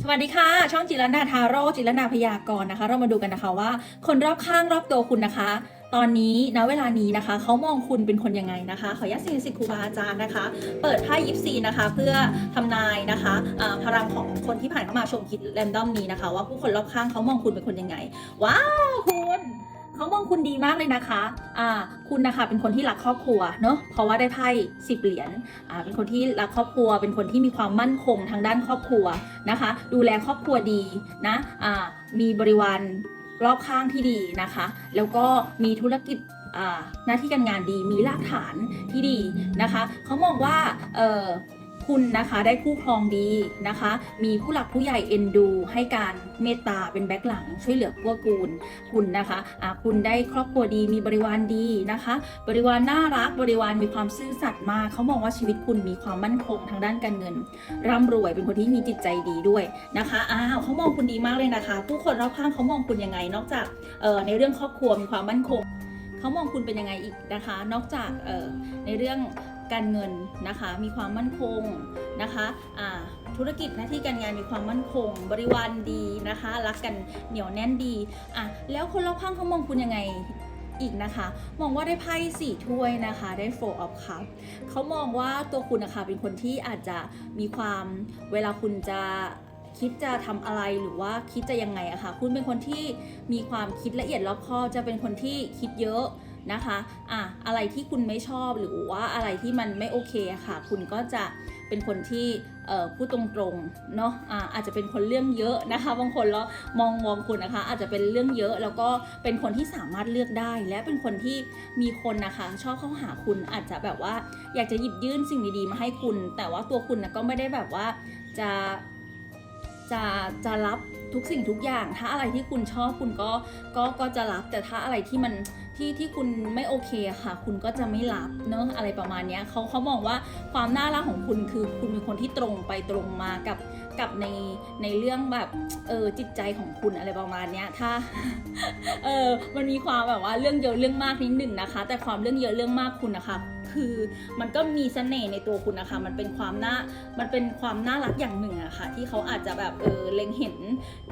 สวัสดีค่ะ ช่องจิรนาทาโร่จิรนาพยากรณ์นะคะ เรามาดูกันนะคะว่า คนรอบข้างรอบตัวคุณนะคะ ตอนนี้ณเวลานี้นะคะเขามองคุณเป็นคนยังไงนะคะ ขออนุญาตสิ่งห์สิทธิครูบาอาจารย์นะคะ เปิดไพ่ยิปซีนะคะ เพื่อทำนายนะคะพลังของคนที่ผ่านเข้ามาชมคลิปแรนดอมนี้นะคะ ว่าผู้คนรอบข้างเขามองคุณเป็นคนยังไง ว้าวคุณ เขามองคุณดีมากเลยนะคะ อ่า คุณนะคะเป็นคนที่รักครอบครัวเนาะ เพราะว่าได้ไพ่สิบเหรียญ อ่า เป็นคนที่รักครอบครัว เป็นคนที่มีความมั่นคงทางด้านครอบครัวนะคะ ดูแลครอบครัวดีนะ อ่า มีบริวารรอบข้างที่ดีนะคะ แล้วก็มีธุรกิจอ่าหน้าที่การงานดี มีรากฐานที่ดีนะคะ เขามองว่า เออ คุณนะคะได้คู่ครองดีนะคะ มีผู้หลักผู้ใหญ่เอ็นดู ให้การเมตตาเป็นแบ็คหลังช่วยเหลือเกื้อกูลคุณนะคะอ่าคุณได้ครอบครัวดีมีบริวารดีนะคะ บริวารน่ารักบริวารมีความซื่อสัตย์มากเขามองว่าชีวิตคุณมีความมั่นคงทางด้านการเงิน ร่ำรวยเป็นคนที่มีจิตใจดีด้วยนะคะอ้าวเขามองคุณดีมากเลยนะคะ ผู้คนรอบข้างเขามองคุณยังไง นอกจากเอ่อในเรื่องครอบครัวมีความมั่นคงเขามองคุณเป็นยังไงอีกนะคะ นอกจากเอ่อในเรื่อง การเงินนะคะ มีความมั่นคงนะคะอ่าธุรกิจหน้าที่การงานมีความมั่นคง บริวารดีนะคะ รักกันเหนียวแน่นดีอะแล้วคนรอบข้างเขามองคุณยังไงอีกนะคะ มองว่าได้ไพ่สี่ถ้วยนะคะ ได้ four of cup เขามองว่าตัวคุณนะคะเป็นคนที่อาจจะมีความเวลาคุณจะคิดจะทำอะไรหรือว่าคิดจะยังไงอะค่ะ คุณเป็นคนที่มีความคิดละเอียดรอบคอบจะเป็นคนที่คิดเยอะ นะคะอะอะไรที่คุณไม่ชอบหรือว่าอะไรที่มันไม่โอเคค่ะ คุณก็จะเป็นคนที่พูดตรงๆเนาะอะอาจจะเป็นคนเรื่องเยอะนะคะ บางคนแล้วมองมองคุณนะคะ อาจจะเป็นเรื่องเยอะแล้วก็เป็นคนที่สามารถเลือกได้ และเป็นคนที่มีคนนะคะ ชอบเข้าหาคุณอาจจะแบบว่า อยากจะหยิบยื่นสิ่งดีๆมาให้คุณ แต่ว่าตัวคุณนะก็ไม่ได้แบบว่าจะจะจะรับทุกสิ่งทุกอย่าง ถ้าอะไรที่คุณชอบคุณก็ก็ก็จะรับแต่ถ้าอะไรที่มัน ที่ที่คุณไม่โอเคค่ะ คุณก็จะไม่รับเนอะอะไรประมาณนี้เขาเขามองว่าความน่ารักของคุณคือคุณเป็นคนที่ตรงไปตรงมากับกับในในเรื่องแบบเออจิตใจของคุณอะไรประมาณเนี้ยถ้าเออมันมีความแบบว่าเรื่องเยอะเรื่องมากนิดหนึ่งนะคะ แต่ความเรื่องเยอะเรื่องมากคุณนะคะ คือมันก็มีเสน่ห์ในตัวคุณนะคะ มันเป็นความน่ามันเป็นความน่ารักอย่างหนึ่งอะค่ะ ที่เขาอาจจะแบบเออเล็งเห็น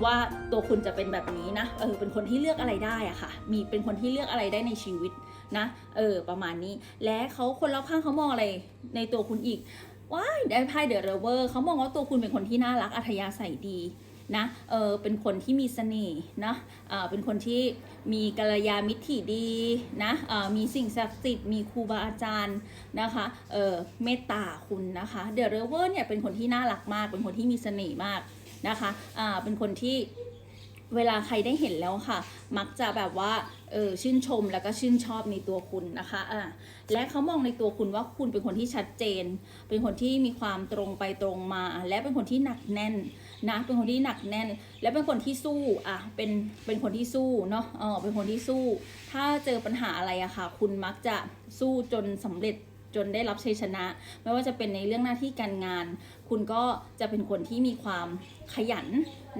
ว่าตัวคุณจะเป็นแบบนี้นะเออเป็นคนที่เลือกอะไรได้อะค่ะ มีเป็นคนที่เลือกอะไรได้ในชีวิตนะเออประมาณนี้ และเขาคนรอบข้างเขามองอะไรในตัวคุณอีกว้ายได้ไพ่เดอะเรเวอร์เขามองว่าตัวคุณเป็นคนที่น่ารักอัธยาศัยดี นะเออเป็นคนที่มีเสน่ห์นะอ่าเป็นคนที่มีกัลยาณมิตรที่ดีนะอ่ามีสิ่งศักดิ์สิทธิ์มีครูบาอาจารย์นะคะเออเมตตาคุณนะคะเดอะเรเวอร์เนี่ยเป็นคนที่น่ารักมาก เป็นคนที่มีเสน่ห์มากนะคะอ่าเป็นคนที่เวลาใครได้เห็นแล้วค่ะ มักจะแบบว่าเออชื่นชมแล้วก็ชื่นชอบในตัวคุณนะคะอ่าและเขามองในตัวคุณว่าคุณเป็นคนที่ชัดเจน เป็นคนที่มีความตรงไปตรงมา และเป็นคนที่หนักแน่น นะเป็นคนที่หนักแน่น และเป็นคนที่สู้อะเป็นเป็นคนที่สู้เนาะเออเป็นคนที่สู้ ถ้าเจอปัญหาอะไรอะค่ะ คุณมักจะสู้จนสำเร็จจนได้รับชัยชนะ ไม่ว่าจะเป็นในเรื่องหน้าที่การงาน คุณก็จะเป็นคนที่มีความขยัน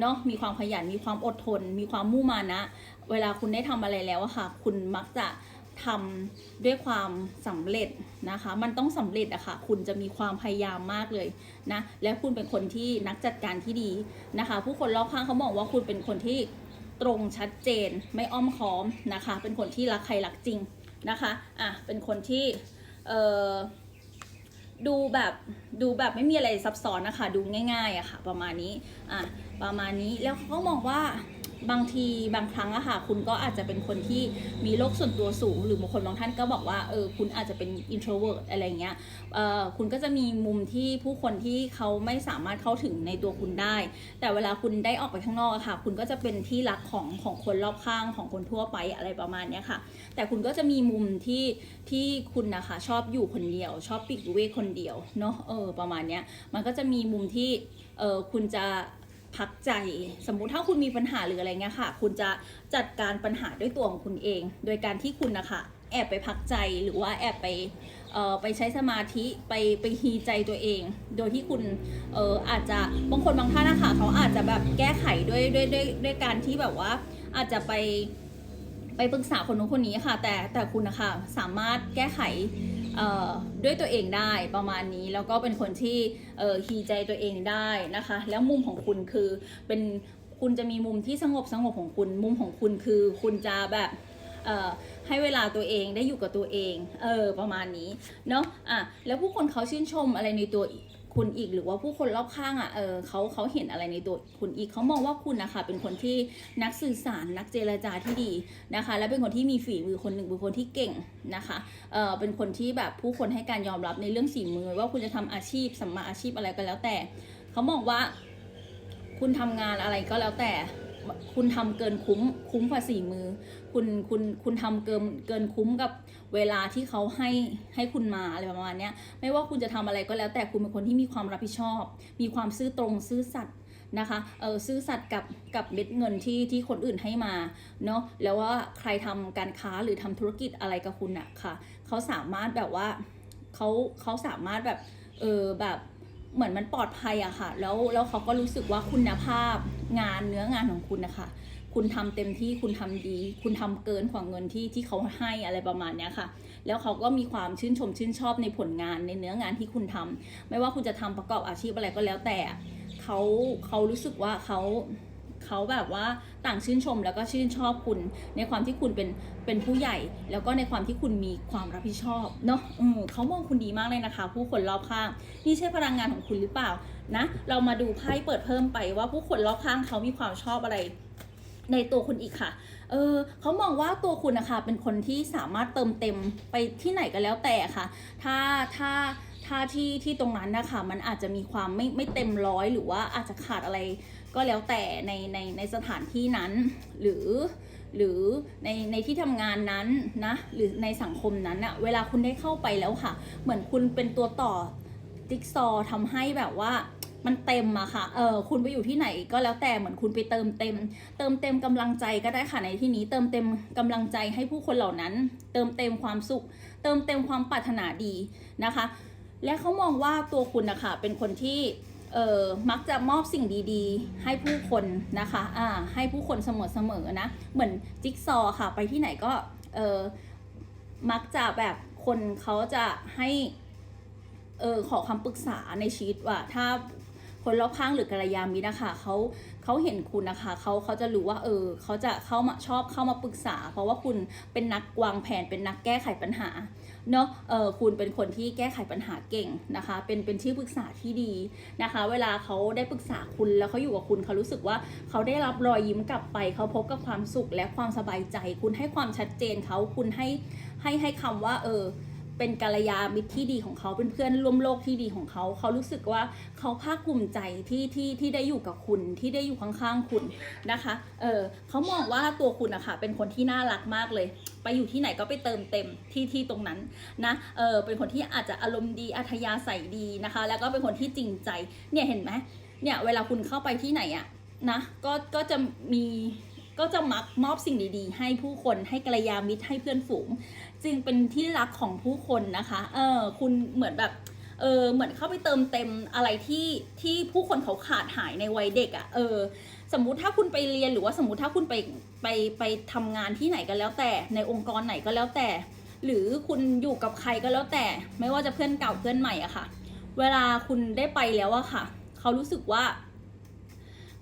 เนาะมีความขยัน มีความอดทน มีความมุ่งมานะ เวลาคุณได้ทำอะไรแล้วอะค่ะ คุณมักจะ ทำด้วยความสำเร็จนะคะ มันต้องสำเร็จอะค่ะ คุณจะมีความพยายามมากเลยนะ และคุณเป็นคนที่นักจัดการที่ดีนะคะ ผู้คนรอบข้างเขามองว่าคุณเป็นคนที่ตรงชัดเจนไม่อ้อมค้อมนะคะ เป็นคนที่รักใครรักจริงนะคะอะเป็นคนที่เอ่อดูแบบดูแบบไม่มีอะไรซับซ้อนนะคะ ดูง่ายๆอะค่ะ ประมาณนี้อะประมาณนี้แล้วเขาก็มองว่า บางทีบางครั้งอะค่ะคุณก็อาจจะเป็นคนที่มีโลกส่วนตัวสูง หรือบางคนบางท่านก็บอกว่าเออคุณอาจจะเป็น introvert อะไรเงี้ยเอ่อคุณก็จะมีมุมที่ผู้คนที่เขาไม่สามารถเข้าถึงในตัวคุณได้ แต่เวลาคุณได้ออกไปข้างนอกอะค่ะ คุณก็จะเป็นที่รักของของคนรอบข้างของคนทั่วไปอะไรประมาณเนี้ยค่ะ แต่คุณก็จะมีมุมที่ที่คุณนะคะชอบอยู่คนเดียว ชอบปีกวิเวกคนเดียวเนาะเออประมาณเนี้ยมันก็จะมีมุมที่เออคุณจะ พักใจ สมมุติถ้าคุณมีปัญหาหรืออะไรเงี้ยค่ะ คุณจะจัดการปัญหาด้วยตัวของคุณเอง โดยการที่คุณนะคะแอบไปพักใจหรือว่าแอบไปเอ่อไปใช้สมาธิไปไปฮีใจตัวเอง โดยที่คุณเอออาจจะบางคนบางท่านนะคะเขาอาจจะแบบแก้ไขด้วยด้วยด้วยด้วยการที่แบบว่าอาจจะไปไปปรึกษาคนนู้นคนนี้ค่ะ แต่แต่คุณนะคะสามารถแก้ไข ด้วยตัวเองได้ประมาณนี้แล้วก็เป็นคนที่ฮีใจตัวเองได้นะคะ แล้วมุมของคุณคือเป็นคุณจะมีมุมที่สงบสงบของคุณ มุมของคุณคือคุณจะแบบให้เวลาตัวเองได้อยู่กับตัวเอง เออประมาณนี้เนาะอะแล้วผู้คนเขาชื่นชมอะไรในตัว คุณอีกหรือว่าผู้คนรอบข้างอะเออเขาเขาเห็นอะไรในตัวคุณอีกเขามองว่าคุณนะคะเป็นคนที่นักสื่อสารนักเจรจาที่ดีนะคะ และเป็นคนที่มีฝีมือคนหนึ่งเป็นคนที่เก่งนะคะเออเป็นคนที่แบบผู้คนให้การยอมรับในเรื่องฝีมือว่าคุณจะทำอาชีพสัมมาอาชีพอะไรก็แล้วแต่เขามองว่าคุณทำงานอะไรก็แล้วแต่ คุณทำเกินคุ้มคุ้มกว่าสี่มือ คุณคุณคุณทำเกินเกินคุ้มกับเวลาที่เขาให้ให้คุณมาอะไรประมาณเนี้ยไม่ว่าคุณจะทำอะไรก็แล้วแต่คุณเป็นคนที่มีความรับผิดชอบ มีความซื่อตรงซื่อสัตย์นะคะ เออซื่อสัตย์กับกับเม็ดเงินที่ที่คนอื่นให้มาเนาะ แล้วว่าใครทำการค้าหรือทำธุรกิจอะไรกับคุณอะค่ะ เขาสามารถแบบว่าเขาเขาสามารถแบบ เออแบบ เหมือนมันปลอดภัยอะค่ะ แล้วแล้วเขาก็รู้สึกว่าคุณภาพงานเนื้องานของคุณนะคะ คุณทำเต็มที่คุณทำดี คุณทำเกินกว่าเงินที่ที่เขาให้อะไรประมาณเนี้ยค่ะ แล้วเขาก็มีความชื่นชมชื่นชอบในผลงานในเนื้องานที่คุณทำไม่ว่าคุณจะทำประกอบอาชีพอะไรก็แล้วแต่เขาเขารู้สึกว่าเขา เขาแบบว่าต่างชื่นชมแล้วก็ชื่นชอบคุณ ในความที่คุณเป็นเป็นผู้ใหญ่ แล้วก็ในความที่คุณมีความรับผิดชอบเนาะอืมเขามองคุณดีมากเลยนะคะ ผู้คนรอบข้างนี่ใช่พลังงานของคุณหรือเปล่านะเรามาดูไพ่เปิดเพิ่มไปว่าผู้คนรอบข้างเขามีความชอบอะไรในตัวคุณอีกค่ะ เออเขามองว่าตัวคุณนะคะเป็นคนที่สามารถเติมเต็มไปที่ไหนก็แล้วแต่ค่ะ ถ้าถ้าถ้าที่ที่ตรงนั้นนะคะมันอาจจะมีความไม่ไม่เต็มร้อยหรือว่าอาจจะขาดอะไร ก็แล้วแต่ในในในสถานที่นั้นหรือหรือในในที่ทำงานนั้นนะหรือในสังคมนั้นอะเวลาคุณได้เข้าไปแล้วค่ะ เหมือนคุณเป็นตัวต่อจิ๊กซอว์ทำให้แบบว่ามันเต็มอะค่ะ เออ คุณไปอยู่ที่ไหนก็แล้วแต่เหมือนคุณไปเติมเต็ม เติมเต็มกำลังใจก็ได้ค่ะในที่นี้ เติมเต็มกำลังใจให้ผู้คนเหล่านั้น เติมเต็มความสุข เติมเต็มความปรารถนาดีนะคะ และเขามองว่าตัวคุณนะคะเป็นคนที่ เออมักจะมอบสิ่งดีๆ ให้ผู้คนนะคะอ่าให้ผู้คนเสมอๆนะ เหมือนจิ๊กซอค่ะ ไปที่ไหนก็เออมักจะแบบคนเขาจะให้เออขอคำปรึกษาในชีวิตว่าถ้า คนรอบข้างหรือกัลยาณมิตรนะคะเขาเขาเห็นคุณนะคะเขาเขาจะรู้ว่าเออเขาจะเข้ามาชอบเข้ามาปรึกษา เพราะว่าคุณเป็นนักวางแผนเป็นนักแก้ไขปัญหาเนาะเออคุณเป็นคนที่แก้ไขปัญหาเก่งนะคะ เป็นเป็นที่ปรึกษาที่ดีนะคะ เวลาเขาได้ปรึกษาคุณแล้วเขาอยู่กับคุณเขารู้สึกว่าเขาได้รับรอยยิ้มกลับไปเขาพบกับความสุขและความสบายใจ คุณให้ความชัดเจนเขาคุณให้ให้ให้คำว่าเออ เป็นกัลยาณมิตรที่ดีของเขาเป็นเพื่อนร่วมโลกที่ดีของเขา เขารู้สึกว่าเขาภาคภูมิใจที่ที่ที่ได้อยู่กับคุณที่ได้อยู่ข้างๆคุณนะคะ เออเขามองว่าตัวคุณอะค่ะเป็นคนที่น่ารักมากเลย ไปอยู่ที่ไหนก็ไปเติมเต็มที่ที่ตรงนั้นนะเออเป็นคนที่อาจจะอารมณ์ดีอัธยาศัยดีนะคะ แล้วก็เป็นคนที่จริงใจเนี่ยเห็นไหมเนี่ยเวลาคุณเข้าไปที่ไหนอะนะก็ก็จะมี ก็จะมักมอบสิ่งดีๆ ให้ผู้คนให้กัลยามิตรให้เพื่อนฝูง จึงเป็นที่รักของผู้คนนะคะ เออคุณเหมือนแบบเออเหมือนเข้าไปเติมเต็มอะไรที่ที่ผู้คนเขาขาดหายในวัยเด็กอะ่ะเออ สมมุติถ้าคุณไปเรียนหรือว่าสมมุติถ้าคุณไปไปไปทำงานที่ไหนก็แล้วแต่ ในองค์กรไหนก็แล้วแต่ หรือคุณอยู่กับใครก็แล้วแต่ ไม่ว่าจะเพื่อนเก่าเพื่อนใหม่อะค่ะ เวลาคุณได้ไปแล้วอะค่ะ เขารู้สึกว่า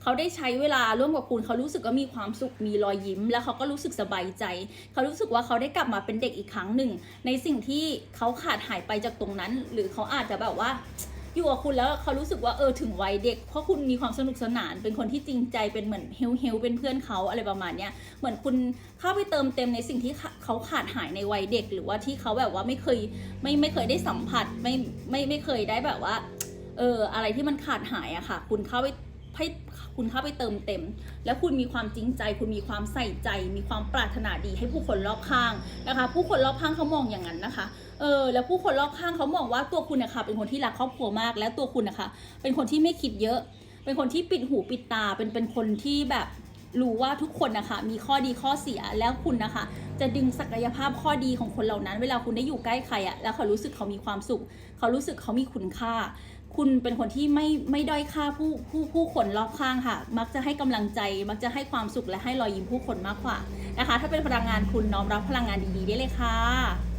เขาได้ใช้เวลาร่วมกับคุณเขารู้สึกว่ามีความสุขมีรอยยิ้ม แล้วเขาก็รู้สึกสบายใจ เขารู้สึกว่าเขาได้กลับมาเป็นเด็กอีกครั้งหนึ่ง ในสิ่งที่เขาขาดหายไปจากตรงนั้น หรือเขาอาจจะแบบว่าอยู่กับคุณแล้วเขารู้สึกว่าเออถึงวัยเด็กเพราะคุณมีความสนุกสนาน เป็นคนที่จริงใจเป็นเหมือนเฮลเฮลเป็นเพื่อนเขาอะไรประมาณเนี้ยเหมือนคุณเข้าไปเติมเต็มในสิ่งที่เขาขาดหายในวัยเด็ก หรือว่าที่เขาแบบว่าไม่เคยไม่ไม่เคยได้สัมผัสไม่ไม่ไม่เคยได้แบบว่าเอออะไรที่มันขาดหายอะค่ะ คุณเข้าไป ให้คุณเข้าไปเติมเต็ม แล้วคุณมีความจริงใจ คุณมีความใส่ใจ มีความปรารถนาดีให้ผู้คนรอบข้างนะคะ ผู้คนรอบข้างเขามองอย่างนั้นนะคะ เออ แล้วผู้คนรอบข้างเขามองว่าตัวคุณนะคะเป็นคนที่รักครอบครัวมาก และตัวคุณนะคะ เป็นคนที่ไม่คิดเยอะ เป็นคนที่ปิดหูปิดตา เป็นเป็นคนที่แบบรู้ว่าทุกคนนะคะมีข้อดีข้อเสียแล้วคุณนะคะ จะดึงศักยภาพข้อดีของคนเหล่านั้น เวลาคุณได้อยู่ใกล้ใครอะแล้วเขารู้สึกเขามีความสุข เขารู้สึกเขามีคุณค่า คุณเป็นคนที่ไม่ไม่ด้อยค่าผู้ผู้ผู้คนรอบข้างค่ะ มักจะให้กำลังใจ มักจะให้ความสุขและให้รอยยิ้มผู้คนมากกว่านะคะ ถ้าเป็นพลังงานคุณน้อมรับพลังงานดีๆได้เลยค่ะ